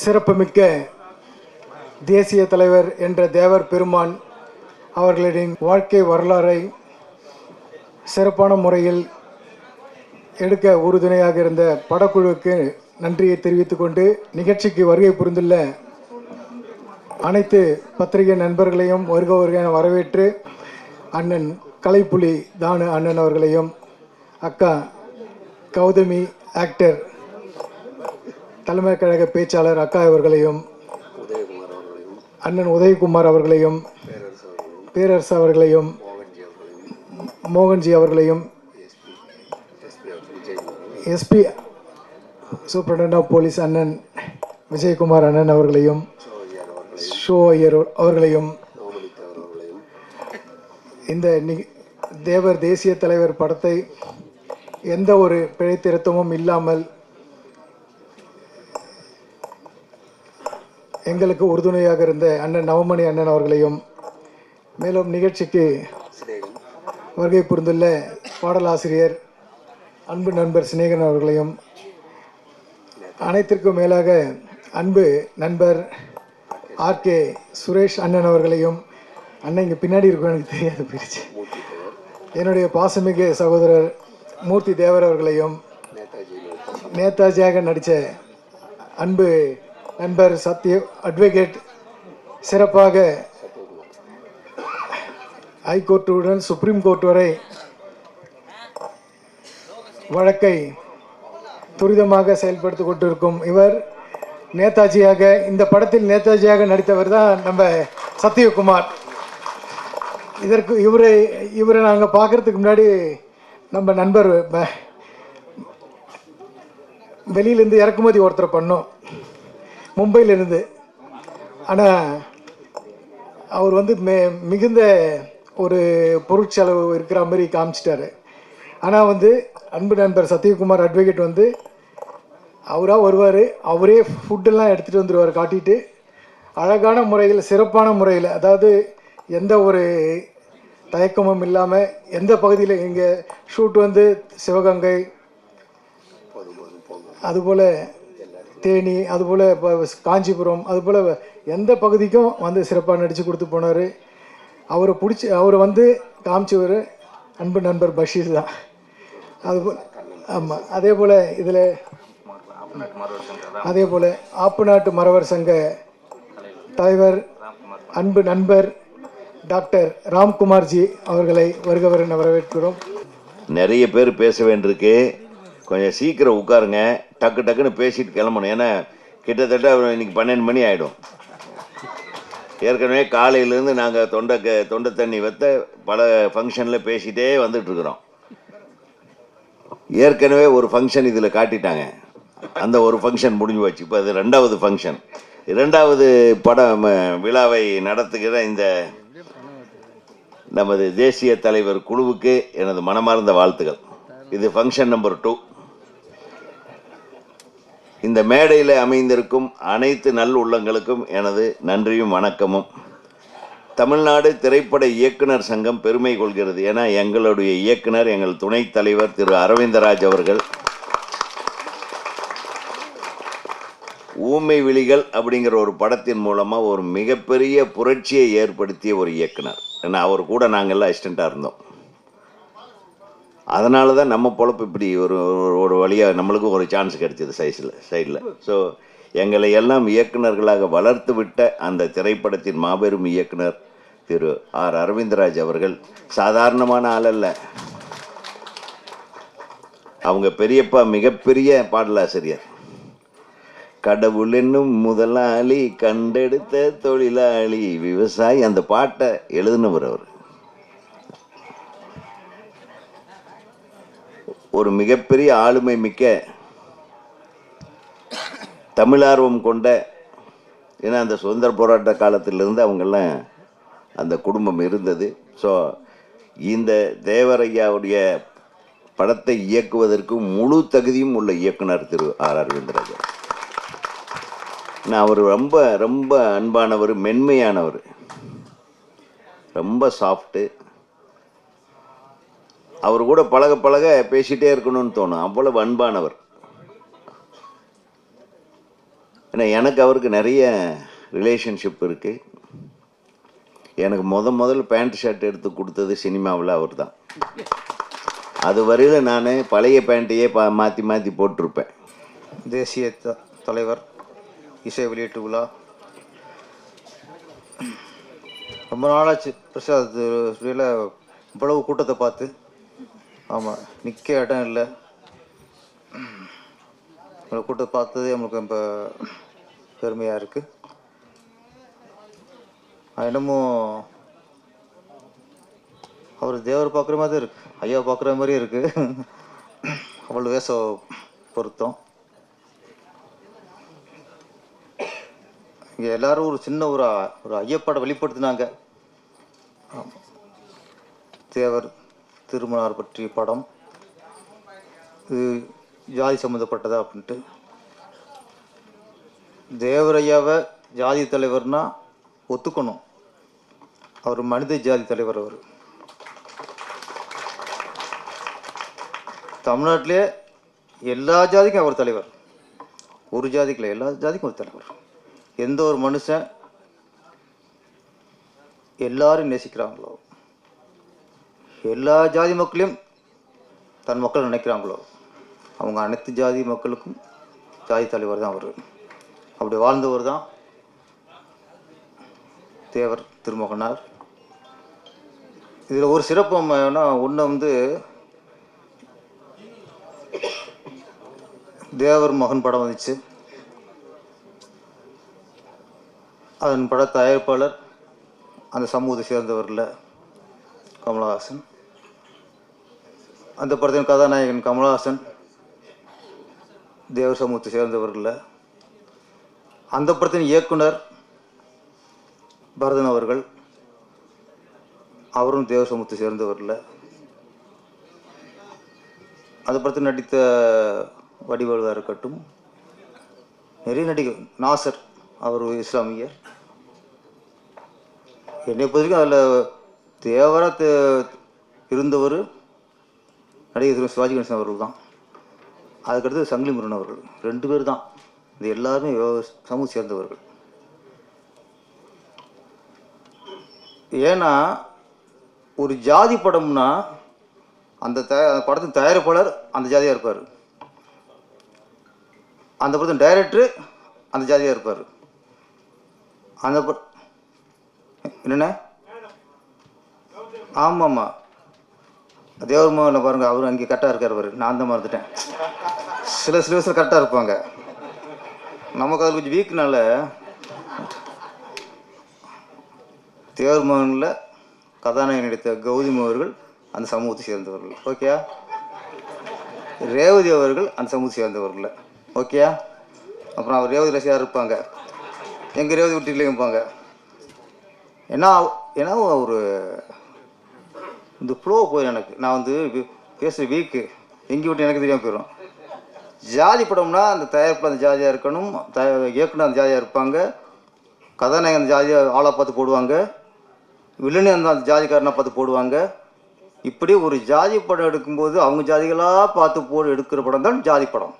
சிறப்புமிக்க தேசிய தலைவர் என்ற தேவர் பெருமான் அவர்களின் வாழ்க்கை வரலாறை சிறப்பான முறையில் எடுக்க உறுதுணையாக இருந்த படக்குழுவுக்கு நன்றியை தெரிவித்துக் கொண்டு நிகழ்ச்சிக்கு வருகை புரிந்துள்ள அனைத்து பத்திரிகை நண்பர்களையும் வருக வருகையான வரவேற்று அண்ணன் கலைப்புலி தானு அண்ணன் அவர்களையும் அக்கா கௌதமி ஆக்டர் தலைமை கழக பேச்சாளர் அக்கா அவர்களையும் அண்ணன் உதயகுமார் அவர்களையும் பேரரசு அவர்களையும் மோகன்ஜி அவர்களையும் எஸ்பி சூப்பரண்ட் ஆஃப் போலீஸ் அண்ணன் விஜயகுமார் அண்ணன் அவர்களையும் ஷோ ஐயர் அவர்களையும் இந்த நி- தேவர் தேசிய தலைவர் படத்தை எந்த ஒரு பிழைத்திருத்தமும் இல்லாமல் எங்களுக்கு உறுதுணையாக இருந்த அண்ணன் நவமணி அண்ணன் அவர்களையும் மேலும் நிகழ்ச்சிக்கு வருகை புரிந்துள்ள பாடலாசிரியர் அன்பு நண்பர் சிநேகன் அவர்களையும் அனைத்திற்கும் மேலாக அன்பு நண்பர் ஆர்கே சுரேஷ் அண்ணன் அவர்களையும் அண்ணன் இங்கே பின்னாடி இருக்கும் எனக்கு தெரியாது பிரிச்சு என்னுடைய பாசமிகு சகோதரர் மூர்த்தி தேவர் அவர்களையும் நேதாஜியாக நடித்த அன்பு நண்பர் சத்ய அட்வொகேட் சிறப்பாக ஹைகோர்ட்டுடன் சுப்ரீம் கோர்ட் வரை வழக்கை துரிதமாக செயல்படுத்திக் கொண்டிருக்கும் இவர். நேதாஜியாக இந்த படத்தில் நேதாஜியாக நடித்தவர் தான் நம்ம சத்யகுமார். இதற்கு இவரை இவரை நாங்கள் பார்க்கறதுக்கு முன்னாடி நம்ம நண்பர் ப- வெளியிலேருந்து இறக்குமதி ஒருத்தரை பண்ணோம். மும்பையிலிருந்து. ஆனால் அவர் வந்து மே மிகுந்த ஒரு பொருட்செலவு இருக்கிற மாதிரி காமிச்சிட்டாரு. ஆனால் வந்து அன்பு நண்பர் சத்யகுமார் அட்வொகேட் வந்து அவராக வருவார் அவரே ஃபுட்டெல்லாம் எடுத்துகிட்டு வந்துடுவார் காட்டிட்டு. அழகான முறையில் சிறப்பான முறையில் அதாவது எந்த ஒரு தயக்கமும் இல்லாமல் எந்த பகுதியில் இங்கே ஷூட் வந்து சிவகங்கை அதுபோல் தேனி அதுபோல் இப்போ காஞ்சிபுரம் அதுபோல் எந்த பகுதிக்கும் வந்து சிறப்பாக நடித்து கொடுத்து போனார். அவரை பிடிச்சி அவரை வந்து காமிச்சவர் அன்பு நண்பர் பஷீர் தான். அதுபோல் ஆமாம் அதே போல் இதில் அதே போல் ஆப்பு நாட்டு மறவர் சங்க தலைவர் அன்பு நண்பர் டாக்டர் ராம்குமார்ஜி அவர்களை வருகவர் வரவேற்கிறோம். நிறைய பேர் பேச வேண்டியிருக்கு. கொஞ்சம் சீக்கிரம் உட்காருங்க. டக்கு டக்குன்னு பேசிட்டு கிளம்பணும். ஏன்னா கிட்டத்தட்ட இன்னைக்கு பன்னெண்டு மணி ஆகிடும் ஏற்கனவே காலையிலேருந்து நாங்கள் தொண்டை க- தொண்டை தண்ணி வைத்த பல ஃபங்க்ஷனில் பேசிகிட்டே வந்துட்டுருக்குறோம். ஏற்கனவே ஒரு ஃபங்க்ஷன் இதில் காட்டிட்டாங்க. அந்த ஒரு ஃபங்க்ஷன் முடிஞ்சு போச்சு. இப்போ அது ரெண்டாவது ஃபங்க்ஷன் இரண்டாவது படம் விழாவை நடத்துகிற இந்த நமது தேசிய தலைவர் குழுவுக்கு எனது மனமார்ந்த வாழ்த்துக்கள். இது ஃபங்க்ஷன் நம்பர் டூ இந்த மேடையில் அமைந்திருக்கும் அனைத்து நல் உள்ளங்களுக்கும் எனது நன்றியும் வணக்கமும். தமிழ்நாடு திரைப்பட இயக்குனர் சங்கம் பெருமை கொள்கிறது. என எங்களுடைய இயக்குனர் எங்கள் துணைத் தலைவர் திரு அரவிந்தராஜ் அவர்கள். ஊமை விழிகள் அப்படிங்கிற ஒரு படத்தின் மூலமாக ஒரு மிகப்பெரிய புரட்சியை ஏற்படுத்திய ஒரு இயக்குனர். ஏன்னா அவர் கூட நாங்கள்லாம் அசிஸ்டண்ட்டாக இருந்தோம். அதனால தான் நம்ம பொழப்பு இப்படி ஒரு ஒரு- ஒரு வழியாக நம்மளுக்கும் ஒரு சான்ஸ் கிடைச்சிது சைஸில் சைடில் ஸோ எங்களை எல்லாம் இயக்குனர்களாக வளர்த்து விட்ட அந்த திரைப்படத்தின் மாபெரும் இயக்குனர் திரு ஆர். அரவிந்தராஜ் அவர்கள் சாதாரணமான ஆள் அல்ல. அவங்க பெரியப்பா மிகப்பெரிய பாடலாசிரியர். கடவுள் என்னும் முதலாளி கண்டெடுத்த தொழிலாளி விவசாயி அந்த பாட்டை எழுதினவர் அவர். ஒரு மிகப்பெரிய ஆளுமை மிக்க தமிழார்வம் கொண்ட ஏன்னா அந்த சுதந்திர போராட்ட காலத்திலிருந்து அவங்கெல்லாம் அந்த குடும்பம் இருந்தது. ஸோ இந்த தேவரையாவுடைய படத்தை இயக்குவதற்கு முழு தகுதியும் உள்ள இயக்குனர் திரு ஆர் அரவிந்தராஜன். நான் அவர் ரொம்ப ரொம்ப அன்பானவர் மென்மையானவர். ரொம்ப சாஃப்ட்டு அவர் கூட பழக பழக பேசிட்டே இருக்கணும்னு தோணும். அவ்வளவு அன்பானவர். ஏன்னா எனக்கு அவருக்கு நிறைய ரிலேஷன்ஷிப் இருக்குது எனக்கு முத முதல்ல பேண்ட் ஷர்ட் எடுத்து கொடுத்தது சினிமாவில் அவர் தான் அது வரையில் நான் பழைய பேண்ட்டையே பா மாற்றி மாற்றி போட்டிருப்பேன். தேசிய த தலைவர் இசை வெளியீட்டு விழா. ரொம்ப நாளாச்சு. பிரசாத் இவ்வளவு கூட்டத்தை பார்த்து. ஆமாம் நிற்க இடம் இல்லை. உங்களை கூட்ட பார்த்ததே நம்மளுக்கு ரொம்ப பெருமையாக இருக்குது இன்னமும் அவர் தேவர் பார்க்குற மாதிரி இருக்கு. ஐயா பார்க்குற மாதிரி இருக்கு. அவ்வளோ வேச பொருத்தம். இங்கே எல்லாரும் ஒரு சின்ன ஒரு ஒரு ஐயப்பாடை வெளிப்படுத்தினாங்க. தேவர் திருமணார் பற்றிய படம். இது ஜாதி சம்மந்தப்பட்டதா அப்படின்ட்டு. தேவரையாவை ஜாதி தலைவர்னா ஒத்துக்கணும். அவர் மனித ஜாதி தலைவர் அவர். தமிழ்நாட்டிலே எல்லா ஜாதிக்கும் அவர் தலைவர். ஒரு ஜாதிக்கு இல்லை எல்லா ஜாதிக்கும் ஒரு தலைவர். எந்த ஒரு மனுஷன் எல்லாரும் நேசிக்கிறாங்களோ எல்லா ஜாதி மக்களையும் தன் மக்கள் நினைக்கிறாங்களோ அவங்க அனைத்து ஜாதி மக்களுக்கும் ஜாதி தலைவர் தான் அவர். அப்படி வாழ்ந்தவர் தான் தேவர் திருமகனார். இதில் ஒரு சிறப்பு ஒன்று வந்து தேவர் மகன் படம் வந்துச்சு. அதன் பட தயாரிப்பாளர் அந்த சமூகத்தை சேர்ந்தவரில் கமலஹாசன். அந்த படத்தின் கதாநாயகன் கமலஹாசன் தேவர் சமூகத்தை சேர்ந்தவரில். அந்த படத்தின் இயக்குனர் பரதன் அவர்கள். அவரும் தேவர் சமூகத்தை சேர்ந்தவரில். அந்த படத்தில் நடித்த வடிவேலுவாக இருக்கட்டும் நிறைய நடிகர் நாசர் அவர் இஸ்லாமியர் என்னை பொறுத்த வரைக்கும் அதில் தேவராக தே- இருந்தவர் நடிகர் திரு சிவாஜி கணேசன் அவர்கள் தான். அதுக்கடுத்து சங்கிலி முருகன் அவர்கள். ரெண்டு பேர் தான். இது எல்லாருமே சமூக சேர்ந்தவர்கள். ஏன்னா ஒரு ஜாதி படம்னா அந்த த அந்த படத்தின் தயாரிப்பாளர் அந்த ஜாதியாக இருப்பார். அந்த படத்தின் டைரக்டரு அந்த ஜாதியாக இருப்பார். அந்த பட என்னண்ணே ஆமாம் ஆமாம் தேவர் மோகனில் பாருங்க அவர் அங்கே கரெக்டாக இருக்கார் அவர் நான் தான் மறந்துட்டேன். சில சில கரெக்டாக இருப்பாங்க. நமக்கு அதில் கொஞ்சம் வீக்னால தேவர் மோகனில் கதாநாயகன் நடித்த கௌதம் அவர்கள் அந்த சமூகத்தை சேர்ந்தவர்கள். ஓகேயா ரேவதி அவர்கள் அந்த சமூகத்தை சேர்ந்தவர்கள். ஓகேயா அப்புறம் அவர் ரேவதி ரசிகா இருப்பாங்க. எங்கள் ரேவதி வீட்டுலேயும் இருப்பாங்க ஏன்னா ஏன்னா ஒரு இந்த ஃப்ளோ போயிடும் எனக்கு. நான் வந்து பேசுகிற வீக்கு எங்கே விட்டு எனக்கு தெரியாமல் போயிடும் ஜாதி படம்னா அந்த தயாரிப்பு அந்த ஜாதியாக இருக்கணும். த இயக்குனர் அந்த ஜாதியாக இருப்பாங்க. கதாநாயகன் அந்த ஜாதியாக ஆளாக பார்த்து போடுவாங்க. வில்லனி அந்த அந்த ஜாதிக்காரனை பார்த்து போடுவாங்க. இப்படி ஒரு ஜாதி படம் எடுக்கும்போது அவங்க ஜாதிகளாக பார்த்து போடு எடுக்கிற படம் தான் ஜாதி படம்.